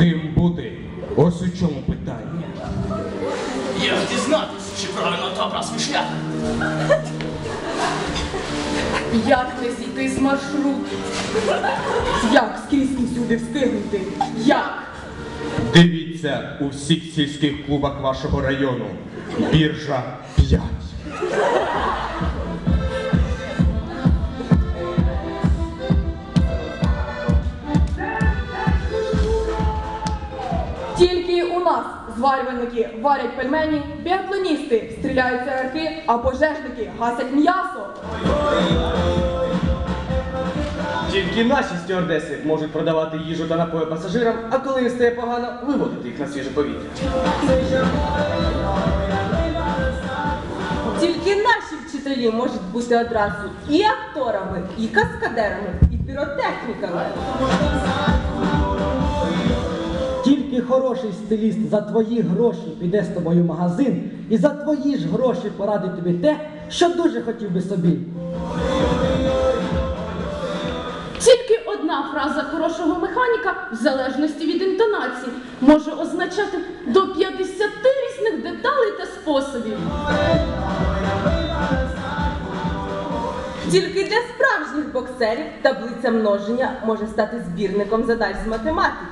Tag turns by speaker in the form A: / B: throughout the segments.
A: Ким бути? Ось у чому питання.
B: Як дізнатись, чи правильно та образ шлях?
C: Як не зійти з маршруту? Як скрізь і всюди встигнути? Як?
A: Дивіться у всіх сільських клубах вашого району. Біржа 5.
C: Нас зварювальники варять пельмені, біатлоністи стріляють цигарки, а пожежники гасять м'ясо.
D: Тільки наші стюардеси можуть продавати їжу та напої пасажирам, а коли їм стає погано, виводити їх на свіже повітря.
E: Тільки наші вчителі можуть бути одразу і акторами, і каскадерами, і піротехніками.
F: Хороший стиліст за твої гроші піде з тобою в магазин і за твої ж гроші порадить тобі те, що дуже хотів би собі.
G: Тільки одна фраза хорошого механіка, в залежності від інтонації, може означати до 50 різних деталей та способів.
E: Тільки для справжніх боксерів таблиця множення може стати збірником задач з математики.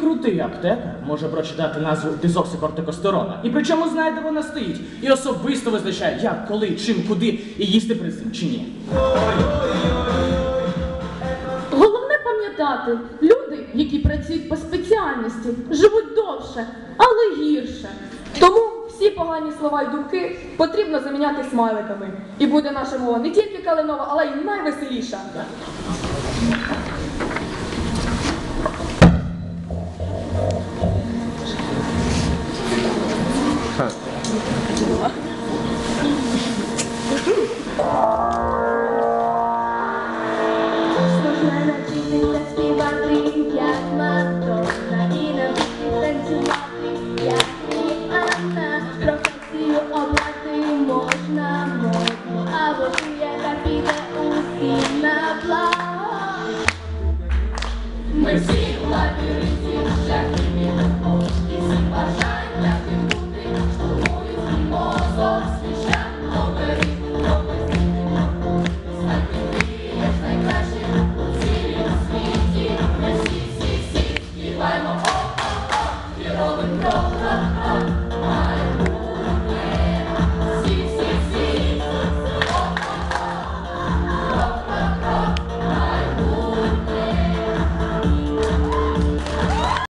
B: Крутий аптекар може прочитати назву дезоксикортикостерона. І причому знає, де вона стоїть. І особисто визначає, як, коли, чим, куди і їсти при цим чи ні.
G: Головне пам'ятати, люди, які працюють по спеціальності, живуть довше, але гірше.
C: Тому всі погані слова й думки потрібно заміняти смайликами. І буде наша мова не тільки калинова, але й найвеселіша.
H: Mercedes.